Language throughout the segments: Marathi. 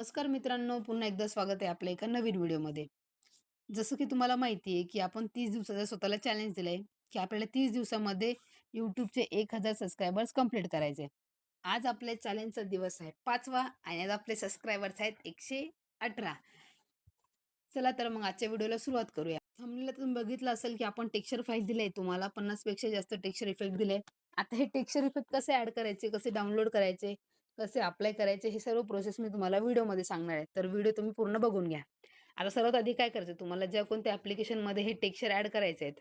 नमस्कार मित्रांनो पुन्हा एकदा स्वागत आहे आपल्या एका नवीन व्हिडिओमध्ये. जसं की तुम्हाला माहिती आहे की आपण तीस दिवसाचा स्वतःला चॅलेंज दिलं आहे की आपल्याला तीस दिवसामध्ये यूट्यूबचे एक हजार सबस्क्रायबर्स कंप्लीट करायचे. आज आपल्या चॅलेंजचा दिवस आहे. पाचवा आणि आज आपले सबस्क्रायबर्स आहेत एकशे अठरा. चला तर मग आजच्या व्हिडिओला सुरुवात करूया. थांबलेला तुम्ही बघितलं असेल की आपण टेक्स्चर फाईल दिले तुम्हाला पन्नासपेक्षा जास्त टेक्स्चर इफेक्ट दिले आता हे टेक्स्चर इफेक्ट कसे ॲड करायचे कसे डाउनलोड करायचे? कसे अप्लाय करायचे हे सर्व प्रोसेस मी तुम्हाला व्हिडिओमध्ये सांगणार आहे. तर व्हिडिओ तुम्ही पूर्ण बघून घ्या. आता सर्वात आधी काय करायचं तुम्हाला ज्या कोणत्या ॲप्लिकेशनमध्ये हे टेक्स्चर ॲड करायचे आहेत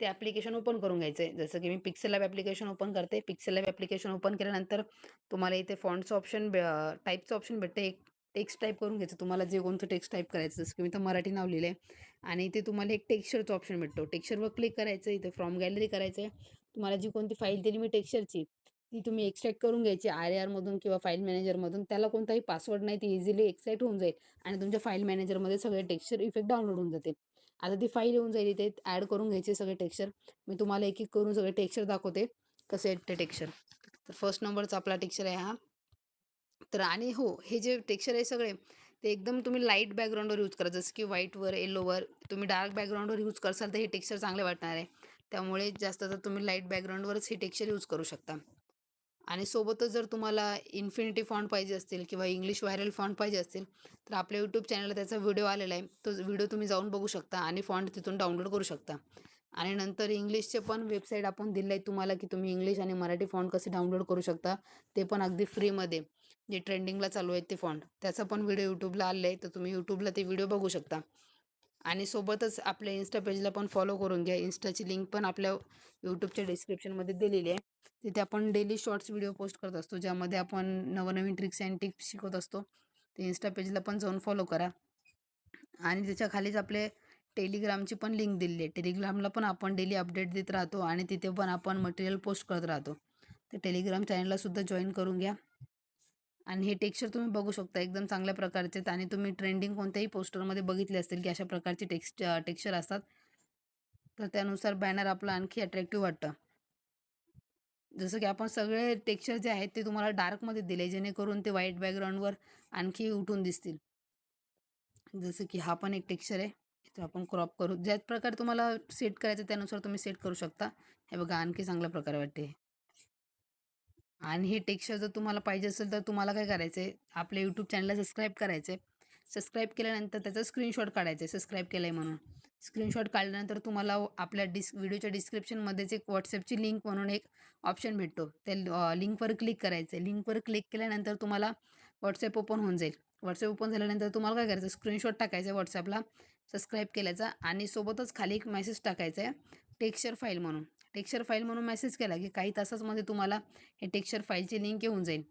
ते ॲप्लिकेशन ओपन करून घ्यायचं. आहे जसं की मी पिक्सेल ॲप ॲप्लिकेशन ओपन करते. पिक्सेल ॲप ॲप्लिकेशन ओपन केल्यानंतर तुम्हाला इथे फॉन्टचं ऑप्शन टाईपचं ऑप्शन भेटते. एक टेक्स्ट टाईप करून घ्यायचं. तुम्हाला जे कोणतं टेक्स्ट टाईप करायचं जसं की मी तर मराठी नाव लिहिलं आहे आणि इथे तुम्हाला एक टेक्स्चरचं ऑप्शन भेटतो. टेक्स्चरवर क्लिक करायचं इथे फ्रॉम गॅलरी करायचं आहे तुम्हाला जी कोणती फाईल दिली मी टेक्स्चरची ती तुम्ही एक्स्ट्रॅक्ट करून घ्यायची आर आरमधून किंवा फाईल मॅनेजरमधून त्याला कोणताही पासवर्ड नाही ती इझिली एक्स्ट्रॅक्ट होऊन जाईल आणि तुमच्या फाईल मॅनेजरमध्ये सगळे टेक्स्चर इफेक्ट डाउनलोड होऊन जाते आता ती फाईल येऊन जाईल इथे ॲड करून घ्यायचे सगळे टेक्स्चर. मी तुम्हाला एक एक करून सगळे टेक्स्चर दाखवते कसे आहेत ते टेक्स्चर. तर फर्स्ट नंबरचा आपला टेक्स्चर आहे हा. तर आणि हो हे जे टेक्स्चर आहे सगळे ते एकदम तुम्ही लाइट बॅकग्राऊंडवर यूज करा. जसं की व्हाईटवर येलोवर तुम्ही डार्क बॅकग्राऊंडवर यूज करसाल तर हे टेक्स्चर चांगले वाटणार आहे. त्यामुळे जास्त तर तुम्ही लाइट बॅकग्राऊंडवरच हे टेक्स्चर यूज करू शकता. आणि सोबतच जर तुम्हाला इन्फिनिटी फॉन्ट पाहिजे असतील किंवा इंग्लिश व्हायरल फॉन्ट पाहिजे असतील तर आपल्या यूट्यूब चॅनलला त्याचा व्हिडिओ आलेला आहे. तो व्हिडिओ तुम्ही जाऊन बघू शकता आणि फॉन्ट तिथून डाउनलोड करू शकता. आणि नंतर इंग्लिशचे पण वेबसाईट आपण दिलं आहे तुम्हाला की तुम्ही इंग्लिश आणि मराठी फॉन्ट कसे डाउनलोड करू शकता ते पण अगदी फ्रीमध्ये जे ट्रेंडिंगला चालू आहेत ते फॉन्ट त्याचा पण व्हिडिओ यूट्यूबला आले आहे तर तुम्ही यूट्यूबला ते व्हिडिओ बघू शकता. आणि सोबतच आपल्या इन्स्टा पेजला पण फॉलो करून घ्या. इन्स्टाची लिंक पण आपल्या यूट्यूबच्या डिस्क्रिप्शनमध्ये दिलेली आहे. तिथे आपण डेली शॉर्ट्स व्हिडिओ पोस्ट करत असतो ज्यामध्ये आपण नवनवीन ट्रिक्स अँड टिप्स शिकवत असतो. ते इन्स्टा पेजला पण जाऊन फॉलो करा. आणि त्याच्या खालीच आपले टेलिग्रामची पण लिंक दिलेली आहे. टेलिग्रामला पण आपण डेली अपडेट देत राहतो आणि तिथे पण आपण मटेरियल पोस्ट करत राहतो. तर टेलिग्राम चॅनललासुद्धा जॉईन करून घ्या. आणि हे टेक्स्चर तुम्ही बघू शकता एकदम चांगल्या प्रकारचे. आणि तुम्ही ट्रेंडिंग कोणत्याही पोस्टरमध्ये बघितले असतील की अशा प्रकारचे टेक्स टेक्स्चर असतात तर त्यानुसार बॅनर आपलं आणखी अट्रॅक्टिव्ह वाटतं. जसं की आपण सगळे टेक्स्चर जे आहेत ते तुम्हाला डार्कमध्ये दिले जेणेकरून ते व्हाईट बॅकग्राऊंडवर आणखी उठून दिसतील. जसं की हा पण एक टेक्स्चर आहे तर आपण क्रॉप करू. ज्या प्रकारे तुम्हाला सेट करायचं त्यानुसार तुम्ही सेट करू शकता. हे बघा आणखी चांगल्या प्रकारे वाटते. आणि हे टेक्स्चर जर तुम्हाला पाहिजे असेल तर तुम्हाला काय करायचं आहे आपल्या यूट्यूब चॅनलला सबस्क्राईब करायचं आहे सबस्क्राईब केल्यानंतर त्याचा स्क्रीनशॉट काढायचा आहे सबस्क्राईब केलं आहे म्हणून. स्क्रीनशॉट काढल्यानंतर तुम्हाला आपल्या डिस् व्हिडिओच्या डिस्क्रिप्शनमध्येच एक व्हॉट्सअपची लिंक म्हणून एक ऑप्शन भेटतो. त्या लिंकवर क्लिक करायचं आहे लिंकवर क्लिक केल्यानंतर तुम्हाला व्हॉट्सअप ओपन होऊन जाईल. व्हॉट्सअप ओपन झाल्यानंतर तुम्हाला काय करायचं स्क्रीनशॉट टाकायचं आहे व्हॉट्सअपला सबस्क्राईब केल्याचा आणि सोबतच खाली एक मेसेज टाकायचा आहे टेक्स्चर फाईल म्हणून. टेक्स्चर फाईल म्हणून मेसेज केला की काही तासामध्ये तुम्हाला हे टेक्स्चर फाईलची लिंक येऊन जाईल.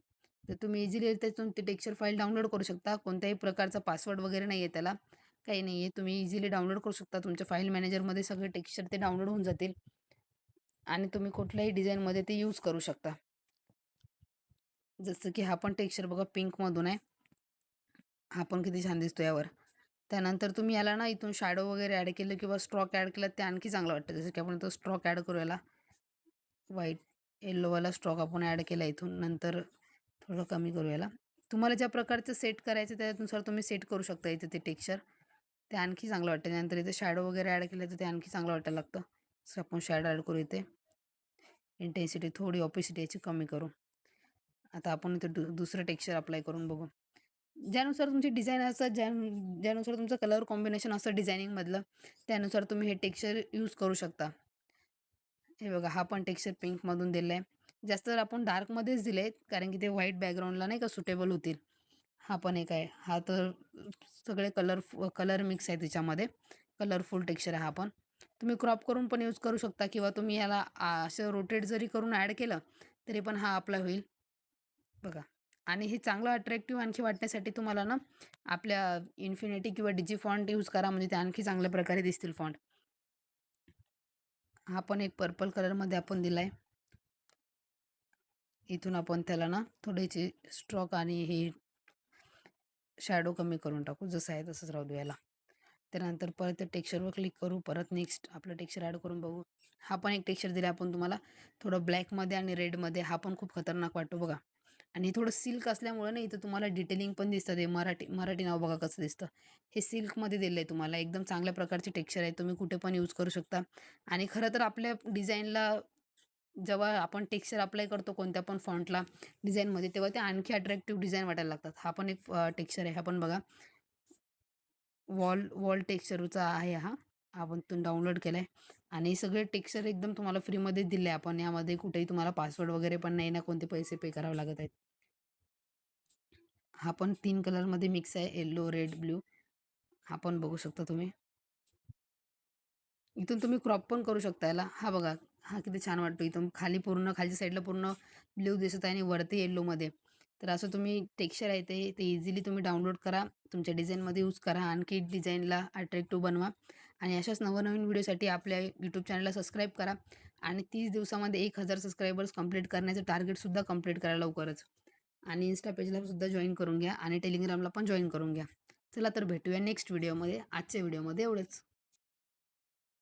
तर तुम्ही इझिली त्यातून ते टेक्स्चर फाईल डाउनलोड करू शकता. कोणत्याही प्रकारचा पासवर्ड वगैरे नाही आहे त्याला. काही नाही आहे तुम्ही इझिली डाउनलोड करू शकता. तुमच्या फाईल मॅनेजरमध्ये सगळे टेक्स्चर ते डाउनलोड होऊन जातील. आणि तुम्ही कुठल्याही डिझाईनमध्ये ते यूज करू शकता. जसं की हा पण टेक्स्चर बघा पिंकमधून आहे. हा पण किती छान दिसतो यावर. त्यानंतर तुम्ही याला ना इथून शॅडो वगैरे ॲड केलं किंवा स्ट्रॉक ॲड केलं ते आणखी चांगलं वाटतं. जसं की आपण तो स्ट्रॉक ॲड करू याला. व्हाईट येल्लोवाला स्ट्रॉक आपण ॲड केला इथून. नंतर थोडं कमी करू याला. तुम्हाला ज्या प्रकारचं सेट करायचं त्यानुसार तुम्ही सेट करू शकता इथे ते टेक्स्चर ते आणखी चांगलं वाटतं. त्यानंतर इथे शॅडो वगैरे ॲड केलं तर ते आणखी चांगलं वाटायला लागतं. सो आपण शॅडो ॲड करू इथे. इंटेन्सिटी थोडी ऑपिसिटी याची कमी करू. आता आपण इथे दु दुसरं टेक्स्चर अप्लाय करून बघू. ज्यानुसार तुमची डिझाईन असतात ज्या ज्यानुसार तुमचं कलर कॉम्बिनेशन असतं डिझायनिंगमधलं त्यानुसार तुम्ही हे टेक्स्चर यूज करू शकता. हे बघा हा पण टेक्स्चर पिंकमधून दिलं आहे जास्त तर आपण डार्कमध्येच दिले आहेत कारण की ते व्हाईट बॅकग्राऊंडला नाही का सुटेबल होतील. हा पण एक आहे. हा तर सगळे कलर कलर मिक्स आहे त्याच्यामध्ये कलरफुल टेक्स्चर आहे हा पण. तुम्ही क्रॉप करून पण यूज करू शकता किंवा तुम्ही याला असं रोटेट जरी करून ॲड केलं तरी पण हा आपला होईल. बघा. आणि हे चांगलं अट्रॅक्टिव्ह आणखी वाटण्यासाठी तुम्हाला ना आपल्या इन्फिनिटी किंवा डिजी फॉन्ट यूज करा म्हणजे ते आणखी चांगल्या प्रकारे दिसतील फॉन्ट हा पण एक पर्पल कलरमध्ये आपण दिला आहे इथून आपण त्याला ना थोडेसे स्ट्रॉक आणि हे शॅडो कमी करून टाकू जसं आहे तसंच राहू द्यायला त्यानंतर परत टेक्स्चरवर क्लिक करू परत नेक्स्ट आपलं टेक्स्चर ॲड करून बघू. हा पण एक टेक्स्चर दिला आपण तुम्हाला थोडं ब्लॅकमध्ये आणि रेडमध्ये हा पण खूप खतरनाक वाटतो बघा. आणि थोडं सिल्क असल्यामुळं ना इथं तुम्हाला डिटेलिंग पण दिसतं. ते मराठी मराठी नाव बघा कसं दिसतं. हे सिल्कमध्ये दिलं आहे तुम्हाला. एकदम चांगल्या प्रकारचे टेक्स्चर आहे तुम्ही कुठे पण यूज करू शकता. आणि खरं तर आपल्या डिझाईनला जेव्हा आपण टेक्स्चर अप्लाय करतो कोणत्या पण फॉन्टला डिझाईनमध्ये तेव्हा ते आणखी अट्रॅक्टिव्ह डिझाईन वाटायला लागतात. हा पण एक टेक्स्चर आहे. हा पण बघा. वॉल वॉल टेक्स्चरचा आहे हा. आपण तो डाउनलोड केला आहे आणि सगळे टेक्स्चर एकदम तुम्हाला फ्रीमध्येच दिले आपण. यामध्ये कुठेही तुम्हाला पासवर्ड वगैरे पण नाही ना कोणते पैसे पे करावे लागत आहेत. हा पण तीन कलरमध्ये मिक्स आहे. येल्लो रेड ब्ल्यू हा पण बघू शकता तुम्ही. इथून तुम्ही क्रॉप पण करू शकता याला. हा बघा हा किती छान वाटतो. इथून खाली पूर्ण खालच्या साईडला पूर्ण ब्ल्यू दिसत आहे आणि वरती येल्लोमध्ये तर असं तुम्ही टेक्स्चर आहे ते ते इझिली तुम्ही डाउनलोड करा. तुमच्या डिझाईनमध्ये यूज करा. आणखी डिझाईनला अट्रॅक्टिव्ह बनवा. आणि अशाच नवनवीन व्हिडिओसाठी आपल्या यूट्यूब चॅनलला सबस्क्राईब करा. आणि तीस दिवसामध्ये एक हजार सबस्क्रायबर्स कंप्लीट करण्याचं टार्गेटसुद्धा कंप्लीट करा लवकरच. आणि इन्स्टा पेजला सुद्धा जॉईन करून घ्या आणि टेलिग्रामला पण जॉईन करून घ्या. चला तर भेटूया नेक्स्ट व्हिडिओमध्ये आजच्या व्हिडिओमध्ये एवढंच.